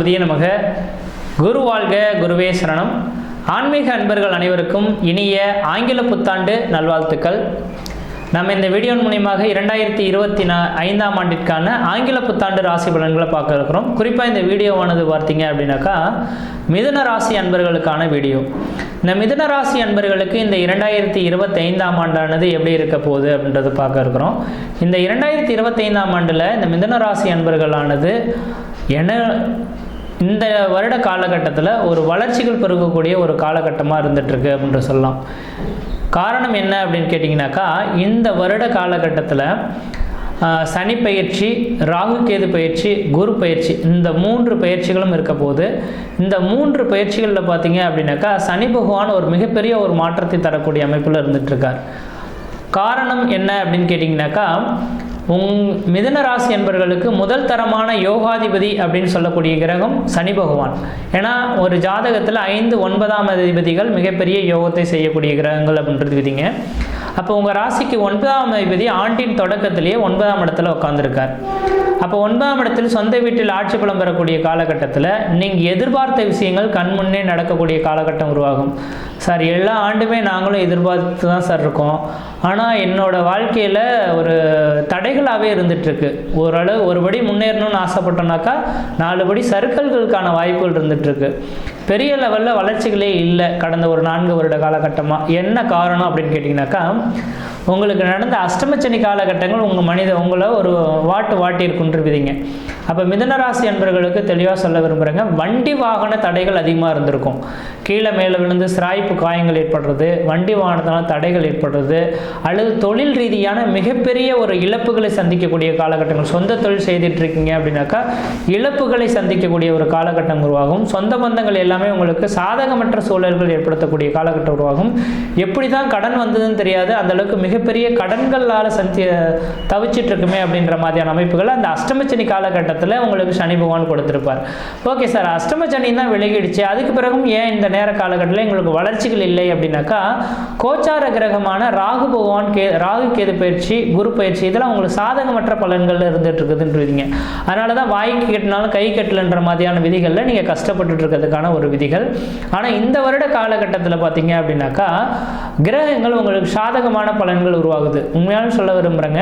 கணபதியே நமக. குரு வாழ்க குருவே சரணம். ஆன்மீக அன்பர்கள் அனைவருக்கும் இனிய ஆங்கில புத்தாண்டு நல்வாழ்த்துக்கள். நம்ம இந்த வீடியோ மூலியமாக இரண்டாயிரத்தி இருபத்தி நா ஐந்தாம் ஆண்டிற்கான ஆங்கில புத்தாண்டு ராசி பலன்களை பார்க்க இருக்கிறோம். குறிப்பாக இந்த வீடியோவானது பார்த்தீங்க அப்படின்னாக்கா மிதுன ராசி அன்பர்களுக்கான வீடியோ இந்த மிதுன ராசி அன்பர்களுக்கு இந்த இரண்டாயிரத்தி இருபத்தைந்தாம் ஆண்டானது எப்படி இருக்க போகுது அப்படின்றத பார்க்க இருக்கிறோம். இந்த இரண்டாயிரத்தி இருபத்தைந்தாம் ஆண்டில் இந்த மிதுன ராசி அன்பர்களானது என இந்த வருட காலகட்டத்தில் ஒரு வளர்ச்சிகள் பெருகக்கூடிய ஒரு காலகட்டமாக இருந்துகிட்ருக்கு அப்படின்ற சொல்லலாம். காரணம் என்ன அப்படின்னு கேட்டிங்கனாக்கா இந்த வருட காலகட்டத்தில் சனி பயிற்சி ராகு கேது பயிற்சி குரு பயிற்சி இந்த மூன்று பயிற்சிகளும் இருக்க போது இந்த மூன்று பயிற்சிகளில் பார்த்தீங்க அப்படின்னாக்கா சனி பகவான் ஒரு மிகப்பெரிய ஒரு மாற்றத்தை தரக்கூடிய அமைப்பில் இருந்துகிட்ருக்கார் காரணம் என்ன அப்படின்னு கேட்டிங்கனாக்கா உங் மிதுன ராசி என்பவர்களுக்கு முதல் தரமான யோகாதிபதி அப்படின்னு சொல்லக்கூடிய கிரகம் சனி பகவான். ஏன்னா ஒரு ஜாதகத்தில் ஐந்து ஒன்பதாம் அதிபதிகள் மிகப்பெரிய யோகத்தை செய்யக்கூடிய கிரகங்கள் அப்படின்றது விதிங்க. அப்போ உங்கள் ராசிக்கு ஒன்பதாம் அதிபதி ஆண்டின் தொடக்கத்திலேயே ஒன்பதாம் இடத்துல உட்காந்துருக்கார் அப்போ ஒன்பதாம் இடத்தில் சொந்த வீட்டில் ஆட்சி பலம் பெறக்கூடிய காலகட்டத்தில் நீங்கள் எதிர்பார்த்த விஷயங்கள் கண் முன்னே நடக்கக்கூடிய காலகட்டம் உருவாகும். சார் எல்லா ஆண்டுமே நாங்களும் எதிர்பார்த்து தான் சார் இருக்கோம். ஆனால் என்னோடய வாழ்க்கையில் ஒரு தடைகளாகவே இருந்துகிட்ருக்கு ஓரளவு ஒருபடி முன்னேறணும்னு ஆசைப்பட்டோம்னாக்கா நாலு படி சர்க்கிள்களுக்கான வாய்ப்புகள் இருந்துகிட்ருக்கு பெரிய லெவலில் வளர்ச்சிகளே இல்லை கடந்த ஒரு நான்கு வருட காலகட்டமாக என்ன காரணம் அப்படின்னு கேட்டிங்கனாக்கா உங்களுக்கு நடந்த அஷ்டமச்சனி காலகட்டங்கள் உங்கள் மனித உங்களை ஒரு வாட்டு வாட்டி விதிங்க அப்போ மிதனராசி அன்பர்களுக்கு தெளிவாக சொல்ல விரும்புகிறேங்க வண்டி வாகன தடைகள் அதிகமாக இருந்திருக்கும். கீழே மேலே விழுந்து சிராய்ப்பு காயங்கள் ஏற்படுறது வண்டி வாகனத்தினால் தடைகள் ஏற்படுறது அல்லது தொழில் ரீதியான மிகப்பெரிய ஒரு இழப்புகளை சந்திக்கக்கூடிய காலகட்டங்கள். சொந்த தொழில் செய்துட்டு இருக்கீங்க அப்படின்னாக்கா இழப்புகளை சந்திக்கக்கூடிய ஒரு காலகட்டம் உருவாகும். சொந்த பந்தங்கள் எல்லாமே உங்களுக்கு சாதகமற்ற சூழல்கள் ஏற்படுத்தக்கூடிய காலகட்டம் உருவாகும். எப்படி தான் கடன் வந்ததுன்னு தெரியாது. அந்த அளவுக்கு மிகப்பெரிய கடன்களால் சந்தி தவிச்சிட்டு இருக்குமே அப்படின்ற மாதிரியான அமைப்புகள் அந்த அஷ்டமச்சனி காலகட்டத்தில் உங்களுக்கு சனி பகவான் கொடுத்துருப்பார். ஓகே சார் அஷ்டமச்சனி தான் விலகிடுச்சு. அதுக்கு பிறகும் ஏன் இந்த நேர காலகட்டத்தில் எங்களுக்கு வளர்ச்சிகள் இல்லை அப்படின்னாக்கா கோச்சார கிரகமான ராகு பகவான் கே ராகு கேது பயிற்சி குரு பயிற்சி இதெல்லாம் உங்களுக்கு சாதகமற்ற பலன்கள் இருந்துட்டு இருக்குதுன்றீங்க அதனால தான் வாய்க்கு கட்டினாலும் கை கட்டலன்ற மாதிரியான விதிகளில் நீங்கள் கஷ்டப்பட்டுட்டு இருக்கிறதுக்கான ஒரு விதிகள். ஆனால் இந்த வருட காலகட்டத்தில் பார்த்தீங்க அப்படின்னாக்கா கிரகங்கள் உங்களுக்கு சாதகமான பலன் பலன்கள் உருவாகுது. உண்மையாலும் சொல்ல விரும்புகிறேங்க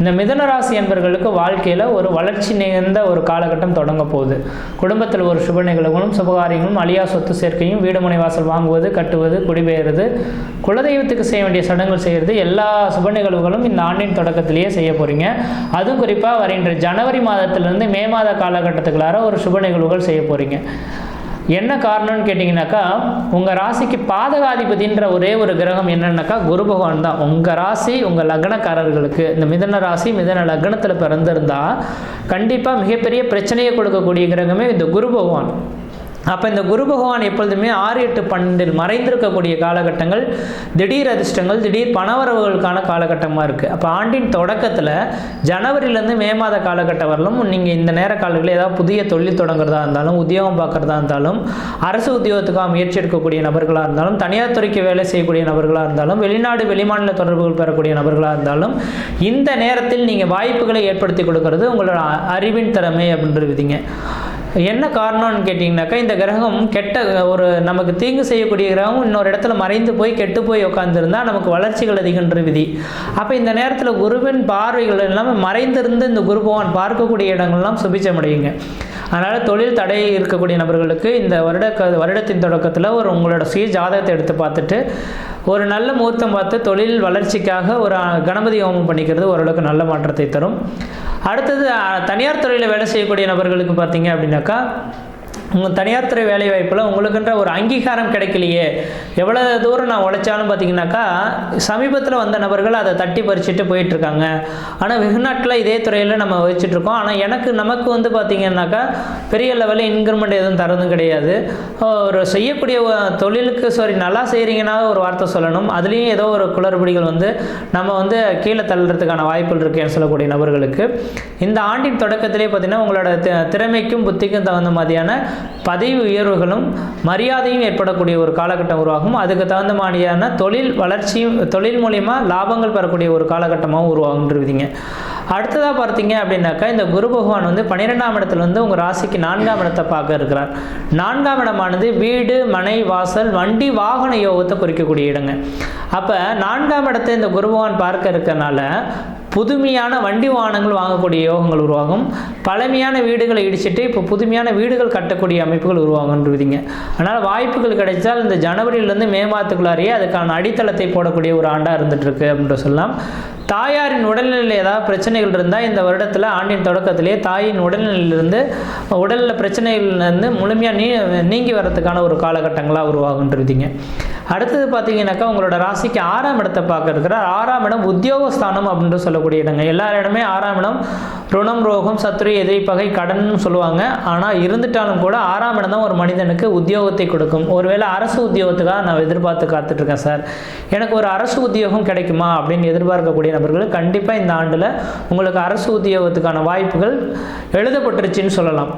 இந்த மிதன ராசி என்பர்களுக்கு வாழ்க்கையில் ஒரு வளர்ச்சி நிறைந்த ஒரு காலகட்டம் தொடங்க போகுது. குடும்பத்தில் ஒரு சுப நிகழ்வுகளும் சுபகாரியங்களும் அழியா சொத்து சேர்க்கையும் வீடு வாசல் வாங்குவது கட்டுவது குடிபெயர்றது குலதெய்வத்துக்கு செய்ய வேண்டிய சடங்குகள் செய்கிறது எல்லா சுப நிகழ்வுகளும் இந்த ஆண்டின் தொடக்கத்திலேயே செய்ய போகிறீங்க அதுவும் குறிப்பாக வருகின்ற ஜனவரி மாதத்திலிருந்து மே மாத காலகட்டத்துக்குள்ளார ஒரு சுப நிகழ்வுகள் செய்ய போகிறீங்க என்ன காரணம்னு கேட்டிங்கனாக்கா உங்கள் ராசிக்கு பாதகாதிபதின்ற ஒரே ஒரு கிரகம் என்னன்னாக்கா குரு பகவான் தான். உங்கள் ராசி உங்கள் லக்னக்காரர்களுக்கு. இந்த மிதன ராசி மிதன லக்னத்தில் பிறந்திருந்தால் கண்டிப்பாக மிகப்பெரிய பிரச்சனையை கொடுக்கக்கூடிய கிரகமே இந்த குரு பகவான். அப்போ இந்த குரு பகவான் எப்பொழுதுமே ஆறு எட்டு பன்னெண்டில் மறைந்திருக்கக்கூடிய காலகட்டங்கள் திடீர் அதிர்ஷ்டங்கள் திடீர் பணவரவுகளுக்கான காலகட்டமாக இருக்குது அப்போ ஆண்டின் தொடக்கத்தில் ஜனவரியிலேருந்து மே மாத காலகட்டம் வரலும் நீங்கள் இந்த நேர காலங்களில் ஏதாவது புதிய தொழில் தொடங்குறதா இருந்தாலும் உத்தியோகம் பார்க்குறதா இருந்தாலும் அரசு உத்தியோகத்துக்காக முயற்சி எடுக்கக்கூடிய நபர்களாக இருந்தாலும் தனியார் துறைக்கு வேலை செய்யக்கூடிய நபர்களாக இருந்தாலும் வெளிநாடு வெளிமாநில தொடர்புகள் பெறக்கூடிய நபர்களாக இருந்தாலும் இந்த நேரத்தில் நீங்கள் வாய்ப்புகளை ஏற்படுத்தி கொடுக்கறது உங்களோட அறிவின் திறமை அப்படின்றதுங்க விதிங்க என்ன காரணம்னு கேட்டிங்கனாக்கா இந்த கிரகம் கெட்ட ஒரு நமக்கு தீங்கு செய்யக்கூடிய கிரகம் இன்னொரு இடத்துல மறைந்து போய் கெட்டு போய் உட்காந்துருந்தா நமக்கு வளர்ச்சிகள் அதிகன்ற விதி. அப்போ இந்த நேரத்தில் குருவின் பார்வைகள் எல்லாமே மறைந்திருந்து இந்த குரு பகவான் பார்க்கக்கூடிய இடங்கள்லாம் சுபிச்சமடையுங்க. அதனால் தொழில் தடை இருக்கக்கூடிய நபர்களுக்கு இந்த வருட க- வருடத்தின் தொடக்கத்தில் ஒரு உங்களோட சுய ஜாதகத்தை எடுத்து பார்த்துட்டு ஒரு நல்ல முகூர்த்தம் பார்த்து தொழில் வளர்ச்சிக்காக ஒரு கணபதி ஹோமம் பண்ணிக்கிறது ஓரளவுக்கு நல்ல மாற்றத்தை தரும். அடுத்தது தனியார் துறையில் வேலை செய்யக்கூடிய நபர்களுக்கு பார்த்தீங்க அப்படின்னாக்கா உங்கள் தனியார் துறை வேலை வாய்ப்பில் உங்களுக்குன்ற ஒரு அங்கீகாரம் கிடைக்கலையே. எவ்வளோ தூரம் நான் உழைச்சாலும் பார்த்தீங்கன்னாக்கா சமீபத்தில் வந்த நபர்கள் அதை தட்டி பறிச்சுட்டு போயிட்டுருக்காங்க. ஆனால் வெகுநாட்டில் இதே துறையில் நம்ம வச்சுட்ருக்கோம் ஆனால் எனக்கு நமக்கு வந்து பார்த்திங்கன்னாக்கா பெரிய லெவலில் இன்க்ரிமெண்ட் எதுவும் தரதும் கிடையாது. ஒரு செய்யக்கூடிய தொழிலுக்கு சாரி நல்லா செய்கிறீங்கன்னா ஒரு வார்த்தை சொல்லணும். அதுலேயும் ஏதோ ஒரு குளறுபடிகள் வந்து நம்ம வந்து கீழே தள்ளுறதுக்கான வாய்ப்புகள் இருக்குன்னு சொல்லக்கூடிய நபர்களுக்கு. இந்த ஆண்டின் தொடக்கத்திலே பார்த்திங்கன்னா உங்களோட திறமைக்கும் புத்திக்கும் தகுந்த மாதிரியான பதவி உயர்வுகளும் மரியாதையும் ஏற்படக்கூடிய ஒரு காலகட்டம் உருவாகும். அதுக்கு தகுந்த மாதிரியான தொழில் வளர்ச்சியும் தொழில் மூலியமா லாபங்கள் பெறக்கூடிய ஒரு காலகட்டமாகவும் உருவாகுன்றீங்க அடுத்ததாக பார்த்தீங்க அப்படின்னாக்கா இந்த குரு பகவான் வந்து பன்னிரெண்டாம் இடத்துல வந்து உங்கள் ராசிக்கு நான்காம் இடத்தை பார்க்க இருக்கிறார். நான்காம் இடமானது வீடு மனை வாசல் வண்டி வாகன யோகத்தை குறிக்கக்கூடிய இடங்க. அப்போ நான்காம் இடத்தை இந்த குரு பகவான் பார்க்க இருக்கிறனால புதுமையான வண்டி வாகனங்கள் வாங்கக்கூடிய யோகங்கள் உருவாகும். பழமையான வீடுகளை இடிச்சிட்டு இப்போ புதுமையான வீடுகள் கட்டக்கூடிய அமைப்புகள் உருவாகுன்றீங்க அதனால் வாய்ப்புகள் கிடைச்சால் இந்த ஜனவரியிலேருந்து மே மாதத்துக்குள்ளாரியே அதுக்கான அடித்தளத்தை போடக்கூடிய ஒரு ஆண்டாக இருந்துட்டு அப்படின்ற சொல்லலாம். தாயாரின் உடல்நிலையில் ஏதாவது பிரச்சனைகள் இருந்தால் இந்த வருடத்தில் ஆண்டின் தொடக்கத்திலேயே தாயின் உடல்நிலையிலிருந்து உடலில் பிரச்சனைகள்லேருந்து முழுமையாக நீ நீங்கி வர்றதுக்கான ஒரு காலகட்டங்களாக உருவாகுன்றிருந்தீங்க. அடுத்தது பார்த்தீங்கன்னாக்கா உங்களோட ராசிக்கு ஆறாம் இடத்தை பார்க்க ஆறாம் இடம் உத்தியோகஸ்தானம் அப்படின்னு சொல்லக்கூடிய இடங்க எல்லா இடமே ஆறாம் இடம். ருணம் ரோகம் சத்துரு எதிரி பகை கடன் சொல்லுவாங்க. ஆனால் இருந்துட்டாலும் கூட ஆறாம் இடம் தான் ஒரு மனிதனுக்கு உத்தியோகத்தை கொடுக்கும். ஒருவேளை அரசு உத்தியோகத்துக்காக நான் எதிர்பார்த்து காத்துட்ருக்கேன் சார். எனக்கு ஒரு அரசு உத்தியோகம் கிடைக்குமா அப்படின்னு எதிர்பார்க்கக்கூடிய நபர்கள் கண்டிப்பாக இந்த ஆண்டில் உங்களுக்கு அரசு உத்தியோகத்துக்கான வாய்ப்புகள் எழுதப்பட்டுருச்சுன்னு சொல்லலாம்.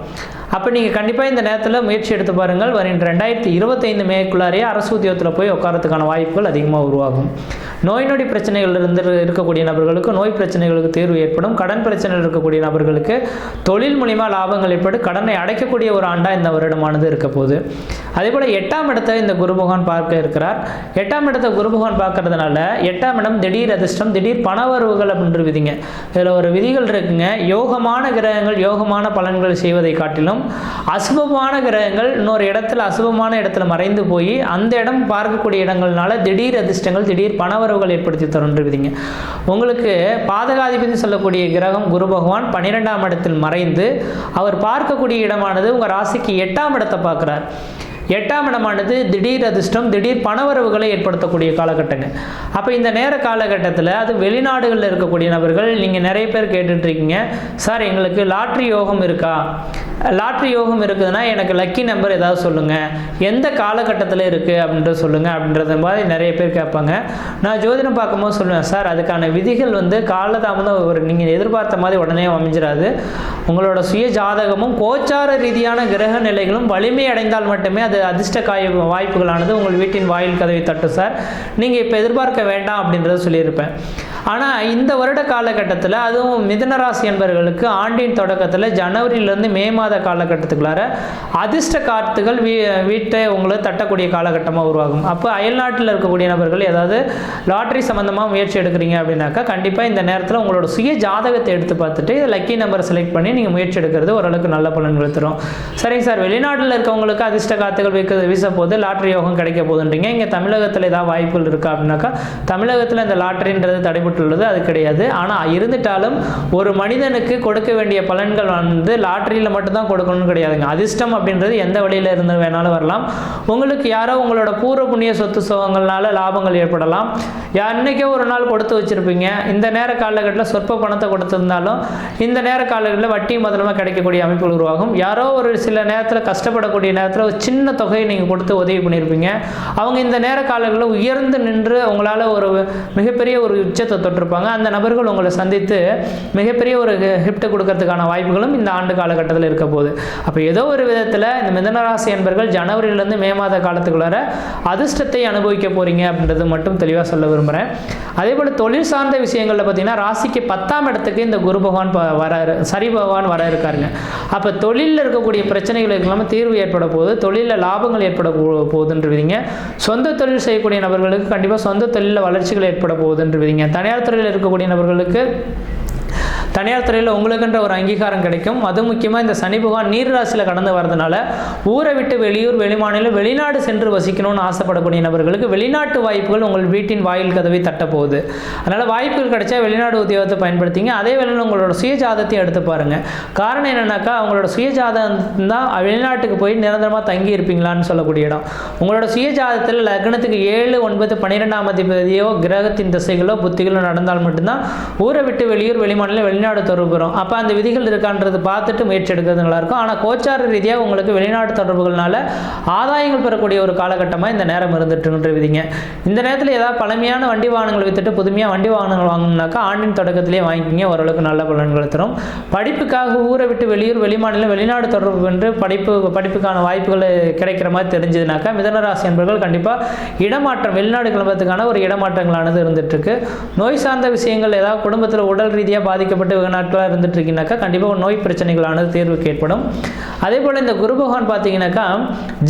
அப்போ நீங்கள் கண்டிப்பாக இந்த நேரத்தில் முயற்சி எடுத்து பாருங்கள். வருகின்ற ரெண்டாயிரத்தி இருபத்தைந்து மேக்குள்ளாரே அரசு உத்தியோகத்தில் போய் உட்காரத்துக்கான வாய்ப்புகள் அதிகமாக உருவாகும். நோய் நொடி பிரச்சனைகள் இருந்து இருக்கக்கூடிய நபர்களுக்கு நோய் பிரச்சனைகளுக்கு தீர்வு ஏற்படும். கடன் பிரச்சனைகள் இருக்கக்கூடிய நபர்களுக்கு தொழில் மூலிமா லாபங்கள் ஏற்பட்டு கடனை அடைக்கக்கூடிய ஒரு ஆண்டாக இந்த வருடமானது இருக்க போகுது. அதே போல் எட்டாம் இடத்தை இந்த குரு பகவான் பார்க்க இருக்கிறார். எட்டாம் இடத்தை குரு பகவான் பார்க்கறதுனால எட்டாம் இடம் திடீர் அதிர்ஷ்டம் திடீர் பணவரவுகள் அப்படின்ற விதிங்க. இதில் ஒரு விதிகள் இருக்குங்க. யோகமான கிரகங்கள் யோகமான பலன்கள் செய்வதை காட்டிலும் அசுபமான கிரகங்கள் இன்னொரு இடத்துல அசுபமான இடத்துல மறைந்து போய் அந்த இடம் பார்க்கக்கூடிய இடங்கள்னால திடீர் அதிர்ஷ்டங்கள் திடீர் பணவரவுகள் ஏற்படுத்தி தருன்ற உங்களுக்கு பாதகாதிபதி சொல்லக்கூடிய கிரகம் குரு பகவான் பன்னிரெண்டாம் இடத்தில் மறைந்து அவர் பார்க்கக்கூடிய இடமானது உங்கள் ராசிக்கு எட்டாம் இடத்தை பார்க்குறார். எட்டாம் இடமானது திடீர் அதிர்ஷ்டம் திடீர் பணவரவுகளை ஏற்படுத்தக்கூடிய காலகட்டங்க. அப்போ இந்த நேர காலகட்டத்தில் அது வெளிநாடுகளில் இருக்கக்கூடிய நபர்கள் நீங்கள் நிறைய பேர் கேட்டுட்ருக்கீங்க சார் எங்களுக்கு லாட்ரி யோகம் இருக்கா? லாட்ரி யோகம் இருக்குதுன்னா எனக்கு லக்கி நம்பர் ஏதாவது சொல்லுங்கள் எந்த காலகட்டத்தில் இருக்குது அப்படின்றத சொல்லுங்கள் அப்படின்றத மாதிரி நிறைய பேர் கேட்பாங்க. நான் ஜோதிடம் பார்க்கும்போது சொல்லுவேன் சார் அதுக்கான விதிகள் வந்து காலதாமதம் ஒரு நீங்கள் எதிர்பார்த்த மாதிரி உடனே அமைஞ்சிடாது உங்களோட சுய ஜாதகமும் கோச்சார ரீதியான கிரக நிலைகளும் வலிமை அடைந்தால் மட்டுமே அது அதிர்ஷ்ட காய வாய்ப்புகளானது உங்கள் வீட்டின் வாயில் கதவை தட்டும் சார் நீங்கள் இப்போ எதிர்பார்க்க வேண்டாம் அப்படின்றத சொல்லியிருப்பேன். ஆனால் இந்த வருட காலகட்டத்தில் அதுவும் மிதனராசி என்பவர்களுக்கு ஆண்டின் தொடக்கத்தில் ஜனவரியிலேருந்து மே மாத காலகட்டத்துக்குள்ளார அதிர்ஷ்ட காத்துகள் வீ வீட்டை உங்களை தட்டக்கூடிய காலகட்டமாக உருவாகும். அப்போ அயல்நாட்டில் இருக்கக்கூடிய நபர்கள் ஏதாவது லாட்ரி சம்மந்தமாக முயற்சி எடுக்கிறீங்க அப்படின்னாக்கா கண்டிப்பாக இந்த நேரத்தில் உங்களோட சுய ஜாதகத்தை எடுத்து பார்த்துட்டு லக்கி நம்பரை செலக்ட் பண்ணி நீங்கள் முயற்சி எடுக்கிறது ஓரளவுக்கு நல்ல பலன்கள் தரும். சரிங்க சார் வெளிநாட்டில் இருக்கவங்களுக்கு அதிர்ஷ்ட காத்துகள் வீக்க வீச போது லாட்ரி யோகம் கிடைக்க போகுதுன்றீங்க. இங்கே தமிழகத்தில் ஏதாவது வாய்ப்புகள் இருக்கா அப்படின்னாக்கா தமிழகத்தில் இந்த லாட்ரின்றது தடைபட்டுள்ளது அது கிடையாது. ஆனால் இருந்துட்டாலும் ஒரு மனிதனுக்கு கொடுக்க வேண்டிய பலன்கள் வந்து லாட்ரியில் மட்டும்தான் கொடுக்கணும்னு கிடையாதுங்க. அதிர்ஷ்டம் அப்படின்றது எந்த வழியில் இருந்து வேணாலும் வரலாம். உங்களுக்கு யாரோ உங்களோட பூர்வ புண்ணிய சொத்து சுகங்கள்னால லாபங்கள் ஏற்படலாம். யார் அன்னைக்கே ஒரு நாள் கொடுத்து வச்சிருப்பீங்க. இந்த நேர காலகட்டத்தில் சொற்ப பணத்தை கொடுத்துருந்தாலும் இந்த நேர காலகட்டத்தில் வட்டி முதலமாக கிடைக்கக்கூடிய அமைப்புகள் உருவாகும். யாரோ ஒரு சில நேரத்தில் கஷ்டப்படக்கூடிய நேரத்தில் ஒரு சின்ன தொகையை நீங்கள் கொடுத்து உதவி பண்ணியிருப்பீங்க. அவங்க இந்த நேர காலங்களில் உயர்ந்து நின்று உங்களால் ஒரு மிகப்பெரிய ஒரு உச்சத்தை தொட்டிருப்பாங்க. அந்த நபர்கள் உங்களை சந்தித்து மிகப்பெரிய ஒரு கிஃப்ட் கொடுக்கறதுக்கான வாய்ப்புகளும் இந்த ஆண்டு காலகட்டத்தில் இருக்க போகுது. அப்போ ஏதோ ஒரு விதத்தில் இந்த மிதனராசி என்பர்கள் ஜனவரியிலேருந்து மே மாத காலத்துக்குள்ளார அதிர்ஷ்டத்தை அனுபவிக்க போகிறீங்க அப்படின்றது மட்டும் தெளிவாக சொல்ல விரும்புகிறேன் அதே போல் தொழில் சார்ந்த விஷயங்களில் பார்த்தீங்கன்னா ராசிக்கு பத்தாம் இடத்துக்கு இந்த குரு பகவான் ப- வர சரி பகவான் வர இருக்காருங்க அப்போ தொழிலில் இருக்கக்கூடிய பிரச்சனைகளுக்கு இல்லாமல் தீர்வு ஏற்பட போகுது. தொழிலில் லாபங்கள் ஏற்பட போகுதுன்றீங்க சொந்த தொழில் செய்யக்கூடிய நபர்களுக்கு கண்டிப்பாக சொந்த தொழிலில் வளர்ச்சிகள் ஏற்பட போகுதுன்றீங்க தனியார் துறையில் இருக்கக்கூடிய நபர்களுக்கு தனியார் துறையில் உங்களுக்குன்ற ஒரு அங்கீகாரம் கிடைக்கும். அது முக்கியமாக இந்த சனி பகவான் நீர் ராசியில் கடந்து வரதுனால ஊரை விட்டு வெளியூர் வெளிமாநிலம் வெளிநாடு சென்று வசிக்கணும்னு ஆசைப்படக்கூடிய நபர்களுக்கு வெளிநாட்டு வாய்ப்புகள் உங்கள் வீட்டின் வாயில் கதவை தட்டப்போகுது. அதனால் வாய்ப்புகள் கிடைச்சா வெளிநாடு உத்தியோகத்தை பயன்படுத்திங்க. அதே வேளையில் உங்களோட சுய ஜாதத்தையும் எடுத்து பாருங்கள் காரணம் என்னன்னாக்கா அவங்களோட சுய ஜாதகம் தான் வெளிநாட்டுக்கு போய் நிரந்தரமாக தங்கி இருப்பீங்களான்னு சொல்லக்கூடிய இடம். உங்களோட சுய ஜாதகத்தில் லக்னத்துக்கு ஏழு ஒன்பது பன்னிரெண்டாம் அதிபதியோ கிரகத்தின் திசைகளோ புத்திகளோ நடந்தால் மட்டும்தான் ஊரை விட்டு வெளியூர் வெளிமாநிலம் வெளிநாடு தொடர்பு தொடர்புகிறோம். அப்போ அந்த விதிகள் இருக்கான்றது பார்த்துட்டு முயற்சி எடுக்கிறது நல்லாயிருக்கும். ஆனால் கோச்சார ரீதியாக உங்களுக்கு வெளிநாடு தொடர்புகள்னால ஆதாயங்கள் பெறக்கூடிய ஒரு காலகட்டமாக இந்த நேரம் இருந்துட்டுன்ற விதிங்க. இந்த நேரத்தில் ஏதாவது பழமையான வண்டி வாகனங்கள் வித்துட்டு புதுமையாக வண்டி வாகனங்கள் வாங்கணும்னாக்கா ஆண்டின் தொடக்கத்திலே வாங்கிக்கிங்க. ஓரளவுக்கு நல்ல பலன்கள் தரும் படிப்புக்காக ஊரை விட்டு வெளியூர் வெளிமாநிலம் வெளிநாடு தொடர்பு என்று படிப்பு படிப்புக்கான வாய்ப்புகள் கிடைக்கிற மாதிரி தெரிஞ்சதுனாக்கா மிதனராசி என்பவர்கள் கண்டிப்பாக இடமாற்றம் வெளிநாடு கிளம்புறதுக்கான ஒரு இடமாற்றங்களானது இருந்துட்டு இருக்கு நோய் சார்ந்த விஷயங்கள் ஏதாவது குடும்பத்தில் உடல் ரீதியாக பாதிக்கப்பட்ட கஷ்டப்பட்டு வெகு நாட்களாக இருந்துட்டு இருக்கீங்கனாக்கா கண்டிப்பாக ஒரு நோய் பிரச்சனைகளானது தீர்வுக்கு ஏற்படும். அதே போல் இந்த குரு பகவான் பார்த்தீங்கன்னாக்கா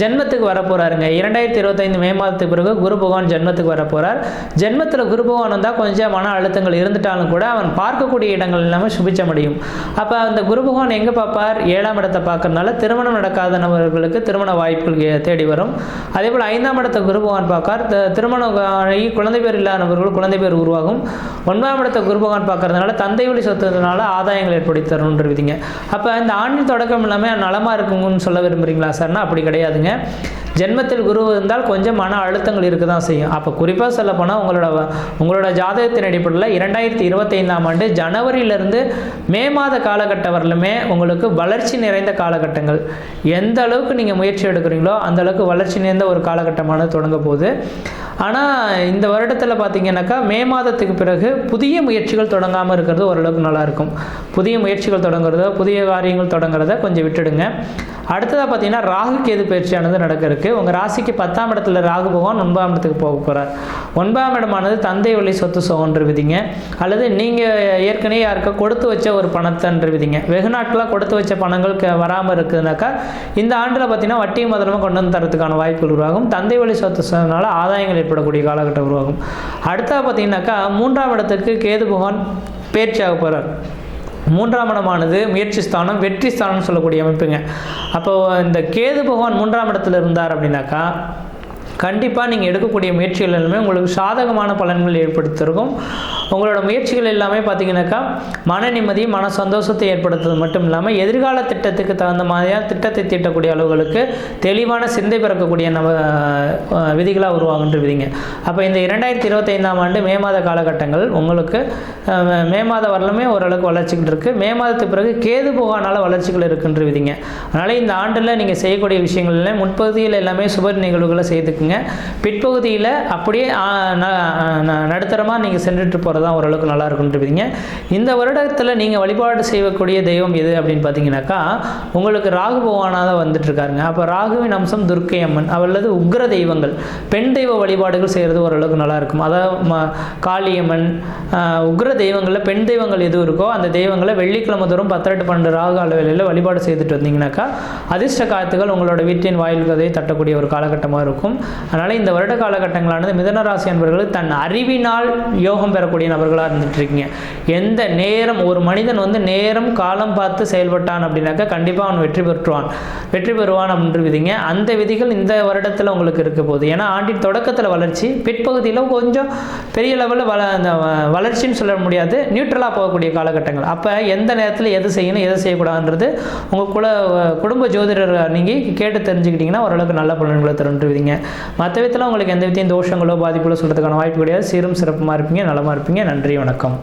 ஜென்மத்துக்கு வரப்போறாருங்க. இரண்டாயிரத்தி இருபத்தைந்து மே மாதத்துக்கு பிறகு குரு பகவான் ஜென்மத்துக்கு வரப்போறார். ஜென்மத்தில் குரு பகவான் வந்தால் கொஞ்சம் மன அழுத்தங்கள் இருந்துட்டாலும் கூட அவன் பார்க்கக்கூடிய இடங்கள் எல்லாமே சுபிச்சம் அடையும் அப்போ அந்த குரு பகவான் எங்கே பார்ப்பார்? ஏழாம் இடத்தை பார்க்கறதுனால திருமணம் நடக்காத நபர்களுக்கு திருமண வாய்ப்புகள் தேடி வரும். அதே போல் ஐந்தாம் இடத்தை குரு பகவான் பார்க்கார் திருமணம் குழந்தை பேர் இல்லாதவர்கள் குழந்தை பேர் உருவாகும். ஒன்பதாம் இடத்தை குரு பகவான் பார்க்கறதுனால தந்தை வழி சொத்து சொத்துனால ஆதாயங்கள் ஏற்படுத்தி தரணுன்றீங்க அப்போ இந்த ஆண்டின் தொடக்கம் இல்லாமல் நலமாக இருக்குங்கன்னு சொல்ல விரும்புகிறீங்களா சார்னா அப்படி கிடையாதுங்க. ஜென்மத்தில் குரு இருந்தால் கொஞ்சம் மன அழுத்தங்கள் இருக்க தான் செய்யும். அப்போ குறிப்பாக சொல்ல போனால் உங்களோட வ- உங்களோட ஜாதகத்தின் அடிப்படையில் இரண்டாயிரத்தி இருபத்தைந்தாம் ஆண்டு ஜனவரியிலிருந்து மே மாத காலகட்டம் வரலுமே உங்களுக்கு வளர்ச்சி நிறைந்த காலகட்டங்கள். எந்த அளவுக்கு நீங்கள் முயற்சி எடுக்கிறீங்களோ அந்த அளவுக்கு வளர்ச்சி நிறைந்த ஒரு காலகட்டமானது தொடங்க போகுது. ஆனால் இந்த வருடத்தில் பார்த்தீங்கன்னாக்கா மே மாதத்துக்கு பிறகு புதிய முயற்சிகள் தொடங்காமல் இருக்கிறது ஓரளவுக்கு நல்லாயிருக்கும். புதிய முயற்சிகள் தொடங்குறதோ புதிய காரியங்கள் தொடங்குறத கொஞ்சம் விட்டுடுங்க. அடுத்ததாக பார்த்தீங்கன்னா ராகு கேது பயிற்சியானது நடக்க இருக்கு உங்கள் ராசிக்கு பத்தாம் இடத்துல ராகு பகவான் ஒன்பதாம் இடத்துக்கு போக போகிறார் ஒன்பதாம் இடமானது தந்தை வழி சொத்து சோகன்ற விதிங்க அல்லது நீங்கள் ஏற்கனவே யாருக்கோ கொடுத்து வச்ச ஒரு பணத்தன்ற விதிங்க வெகு நாட்களாக கொடுத்து வச்ச பணங்கள் வராமல் இருக்குதுனாக்கா இந்த ஆண்டில் பார்த்தீங்கன்னா வட்டி முதலமாக கொண்டு வந்து தரத்துக்கான வாய்ப்புகள் உருவாகும். தந்தை வழி சொத்து சொன்னால ஆதாயங்கள் ஏற்படக்கூடிய காலகட்டம் உருவாகும். அடுத்தா பார்த்தீங்கன்னாக்கா மூன்றாம் இடத்துக்கு கேது பகவான் பேச்சாக போகிறார் மூன்றாம் இடமானது முயற்சி ஸ்தானம் வெற்றி ஸ்தானம்னு சொல்லக்கூடிய அமைப்புங்க. அப்போ இந்த கேது பகவான் மூன்றாம் இடத்துல இருந்தார் அப்படின்னாக்கா கண்டிப்பாக நீங்கள் எடுக்கக்கூடிய முயற்சிகள் எல்லாமே உங்களுக்கு சாதகமான பலன்கள் ஏற்படுத்திருக்கும். உங்களோட முயற்சிகள் எல்லாமே பார்த்தீங்கன்னாக்கா மன நிம்மதி மன சந்தோஷத்தை ஏற்படுத்துவது மட்டும் இல்லாமல் எதிர்கால திட்டத்துக்கு தகுந்த மாதிரியான திட்டத்தை தீட்டக்கூடிய அளவுகளுக்கு தெளிவான சிந்தை பிறக்கக்கூடிய நம்ம விதிகளாக உருவாகுன்ற விதிங்க அப்போ இந்த இரண்டாயிரத்தி இருபத்தைந்தாம் ஆண்டு மே மாத காலகட்டங்கள் உங்களுக்கு மே மாத வரலுமே ஓரளவுக்கு வளர்ச்சிகள் இருக்குது மே மாதத்துக்கு பிறகு கேது போகானால வளர்ச்சிகள் இருக்குன்ற விதிங்க அதனால் இந்த ஆண்டில் நீங்கள் செய்யக்கூடிய விஷயங்கள் முன்பகுதியில் எல்லாமே சுப நிகழ்வுகளை வச்சுக்கோங்க. பிற்பகுதியில் அப்படியே ந- ந- நடுத்தரமாக நீங்கள் சென்றுட்டு போகிறது தான் ஓரளவுக்கு நல்லா இருக்குன்ட்டு இந்த வருடத்தில் நீங்கள் வழிபாடு செய்யக்கூடிய தெய்வம் எது அப்படின்னு பார்த்தீங்கன்னாக்கா உங்களுக்கு ராகு பகவானாக தான் வந்துட்டுருக்காருங்க. அப்போ ராகுவின் அம்சம் துர்க்கை அம்மன் அல்லது உக்ர தெய்வங்கள். பெண் தெய்வ வழிபாடுகள் செய்கிறது ஓரளவுக்கு நல்லா இருக்கும். அதாவது ம- காளியம்மன் உக்ர தெய்வங்களில் பெண் தெய்வங்கள் எது இருக்கோ அந்த தெய்வங்களை வெள்ளிக்கிழமை தோறும் பத்திரெட்டு பன்னெண்டு ராகு அளவில் வழிபாடு செய்துட்டு வந்தீங்கன்னாக்கா அதிர்ஷ்ட காத்துகள் உங்களோட வீட்டின் வாயில் கதையை தட்டக்கூடிய ஒரு காலகட்டமாக இருக்கும். அதனால் இந்த வருட காலகட்டங்களானது மிதனராசி என்பவர்கள் தன் அறிவினால் யோகம் பெறக்கூடிய நபர்களாக இருந்துட்டு இருக்கீங்க எந்த நேரம் ஒரு மனிதன் வந்து நேரம் காலம் பார்த்து செயல்பட்டான் அப்படின்னாக்கா கண்டிப்பாக அவன் வெற்றி பெற்றுவான். வெற்றி பெறுவான் அப்படின்ற விதிங்க. அந்த விதிகள் இந்த வருடத்தில் உங்களுக்கு இருக்க போகுது. ஏன்னா ஆண்டின் தொடக்கத்தில் வளர்ச்சி பிற்பகுதியில் கொஞ்சம் பெரிய லெவலில் வள அந்த வளர்ச்சின்னு சொல்ல முடியாது. நியூட்ரலாக போகக்கூடிய காலகட்டங்கள். அப்போ எந்த நேரத்தில் எது செய்யணும் எது செய்யக்கூடாதுன்றது உங்கள் குல குடும்ப ஜோதிடர் நீங்கள் கேட்டு தெரிஞ்சுக்கிட்டிங்கன்னா ஓரளவுக்கு நல்ல பலன்களை தருன்றுவீங்க மற்ற விதத்தில் உங்களுக்கு எந்த விதத்தையும் தோஷங்களோ பாதிப்புகளோ சொல்கிறதுக்கான வாய்ப்பு கிடையாது. சீரும் சிறப்புமாக இருப்பீங்க நலமாக இருப்பீங்க. நன்றி வணக்கம்.